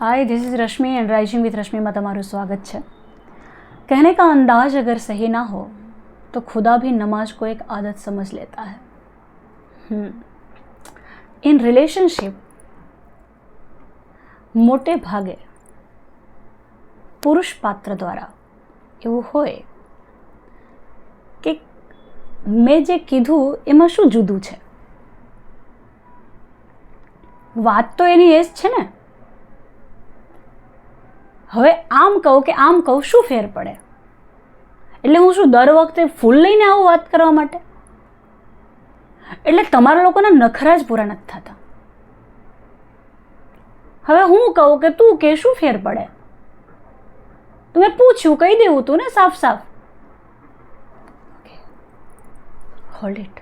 hi this is Rashmi and rising with Rashmi में તમારું સ્વાગત છે कहने का अंदाज अगर सही ना हो तो खुदा भी नमाज को एक आदत समझ लेता है हम्म इन रिलेशनशिप મોટે ભાગે પુરુષ પાત્ર દ્વારા એવું હોય કે મેં જે કીધું એમાં શું જુદું છે વાત તો એની એ જ છે ને હવે આમ કહું કે આમ કહું શું ફેર પડે? એટલે હું શું દર વખતે ફૂલ લઈને આવું વાત કરવા માટે? એટલે તમારા લોકોના નખરા જ પૂરા નથી થતા. હવે હું કહું કે તું કે શું ફેર પડે? તમે પૂછ્યું, કહી દેવું તું ને સાફ સાફ. હોલ્ડ ઇટ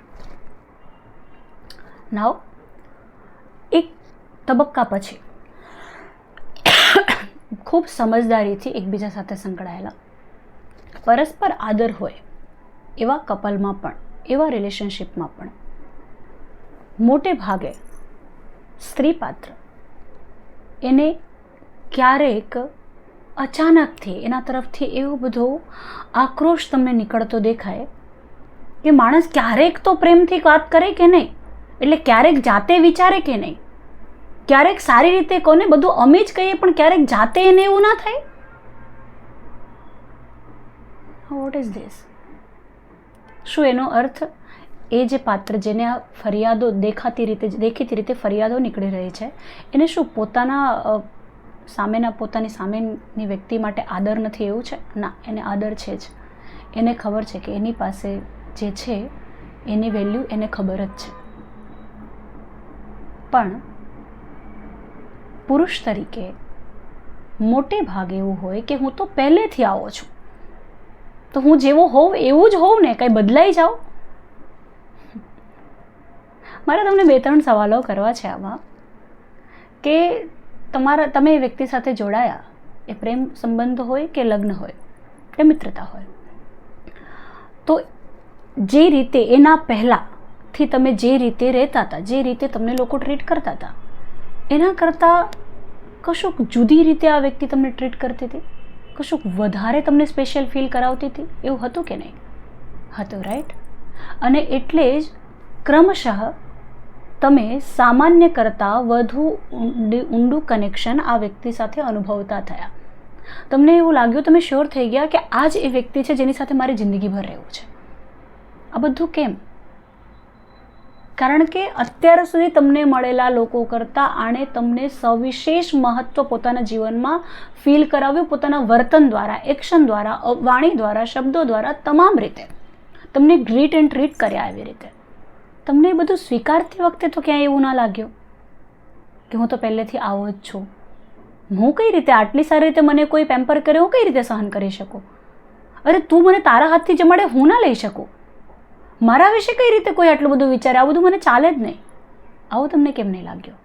નાવ એક તબક્કા પછી. ખૂબ સમજદારીથી એકબીજા સાથે સંકળાયેલા. પરસ્પર આદર હોય, એવા કપલમાં પણ, એવા રિલેશનશિપમાં પણ. મોટે ભાગે, સ્ત્રી પાત્ર. એને ક્યારેક અચાનકથી એના તરફથી એવો બધો આક્રોશ તમને નીકળતો દેખાય કે માણસ ક્યારેક તો પ્રેમથી વાત કરે કે નહીં? એટલે ક્યારેક જાતે વિચારે કે નહીં? ક્યારેક સારી રીતે કોને બધું અમે જ કહીએ, પણ ક્યારેક જાતે એને એવું ના થાય? વોટ ઇઝ ધીસ શું એનો અર્થ? એ જે પાત્ર જેને આ ફરિયાદો દેખાતી રીતે, દેખીતી રીતે ફરિયાદો નીકળી રહી છે, એને શું પોતાના સામેના, પોતાની સામેની વ્યક્તિ માટે આદર નથી એવું છે? ના, એને આદર છે જ. એને ખબર છે કે એની પાસે જે છે, એની વેલ્યુ એને ખબર જ છે. પણ પુરુષ તરીકે મોટે ભાગે એવું હોય કે હું તો પહેલેથી આવો છું. તો હું જેવો હોઉં એવું જ હોઉં ને, કંઈ બદલાઈ જાઉં? મારે તમને બે ત્રણ સવાલો કરવા છે આમાં. કે તમારા, તમે એ વ્યક્તિ સાથે જોડાયા, એ પ્રેમ સંબંધ હોય કે લગ્ન હોય, કે મિત્રતા હોય? તો જે રીતે એના પહેલાંથી તમે જે રીતે રહેતા હતા, જે રીતે તમને લોકો ટ્રીટ કરતા હતા એના કરતાં કશુંક જુદી રીતે આ વ્યક્તિ તમને ટ્રીટ કરતી હતી? કશુંક વધારે તમને સ્પેશિયલ ફીલ કરાવતી હતી? એવું હતું કે નહીં? હતું રાઈટ અને એટલે જ ક્રમશઃ તમે સામાન્ય કરતાં વધુ ઊંડું કનેક્શન આ વ્યક્તિ સાથે અનુભવતા થયા. તમને એવું લાગ્યું, તમે શ્યોર થઈ ગયા કે આ જ એ વ્યક્તિ છે જેની સાથે મારી જિંદગીભર રહેવું છે. આ બધું કેમ? કારણ કે અત્યાર સુધી તમને મળેલા લોકો કરતાં આણે તમને સવિશેષ મહત્ત્વ પોતાના જીવનમાં ફીલ કરાવ્યું, પોતાના વર્તન દ્વારા એક્શન દ્વારા વાણી દ્વારા, શબ્દો દ્વારા, તમામ રીતે. તમને ગ્રીટ એન્ડ ટ્રીટ કર્યા આવી રીતે. તમને એ બધું સ્વીકારતી વખતે તો ક્યાંય એવું ના લાગ્યું કે હું તો પહેલેથી આવો જ છું. હું કઈ રીતે આટલી સારી રીતે મને કોઈ પેમ્પર કરે હું કઈ રીતે સહન કરી શકું? અરે તું મને તારા હાથથી જમાડે, હું ના લઈ શકું. મારા વિશે કઈ રીતે કોઈ આટલું બધું વિચારે? આ બધું મને ચાલે જ નહીં. આવું તમને કેમ નહીં લાગ્યું?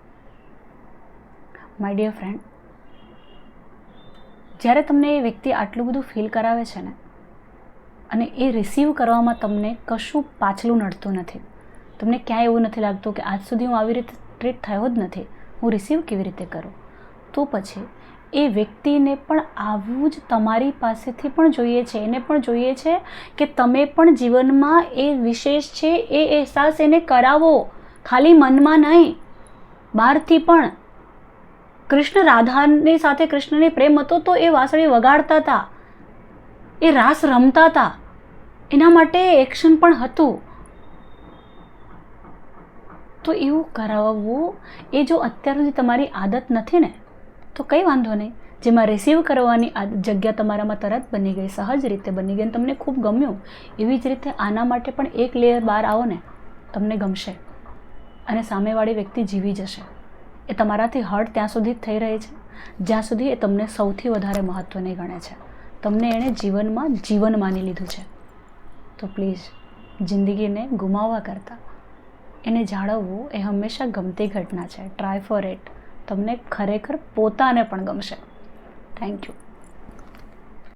માય ડિયર ફ્રેન્ડ જ્યારે તમને એ વ્યક્તિ આટલું બધું ફીલ કરાવે છે ને, અને એ રિસીવ કરવામાં તમને કશું પાછલું નડતું નથી, તમને ક્યાંય એવું નથી લાગતું કે આજ સુધી હું આવી રીતે ટ્રીટ થયો જ નથી, હું રિસીવ કેવી રીતે કરું? તો પછી એ વ્યક્તિને પણ આવું જ તમારી પાસેથી પણ જોઈએ છે. એને પણ જોઈએ છે કે તમે પણ જીવનમાં એ વિશેષ છે, એ અહેસાસ એને કરાવો. ખાલી મનમાં નહીં, બહારથી પણ. કૃષ્ણ રાધાની સાથે કૃષ્ણને પ્રેમ હતો તો એ વાંસળી વગાડતા હતા. એ રાસ રમતા હતા. એના માટે એક્શન પણ હતું. તો એવું કરાવવું એ જો અત્યાર સુધી તમારી આદત નથી ને તો કંઈ વાંધો નહીં. જેમાં રિસીવ કરવાની આદ- જગ્યા તમારામાં તરત બની ગઈ, સહજ રીતે બની ગઈ અને તમને ખૂબ ગમ્યું. એવી જ રીતે આના માટે પણ એક લેયર બહાર આવો ને, તમને ગમશે. અને સામેવાળી વ્યક્તિ જીવી જશે. એ તમારાથી હર્ટ ત્યાં સુધી જ થઈ રહી છે. જ્યાં સુધી એ તમને સૌથી વધારે મહત્ત્વની ગણે છે. તમને એણે જીવનમાં જીવન માની લીધું છે. તો પ્લીઝ જિંદગીને ગુમાવવા કરતાં, એને જાળવવું એ હંમેશા ગમતી ઘટના છે. ટ્રાય ફોર ઇટ તમને ખરેખર પોતાને પણ ગમશે. Thank you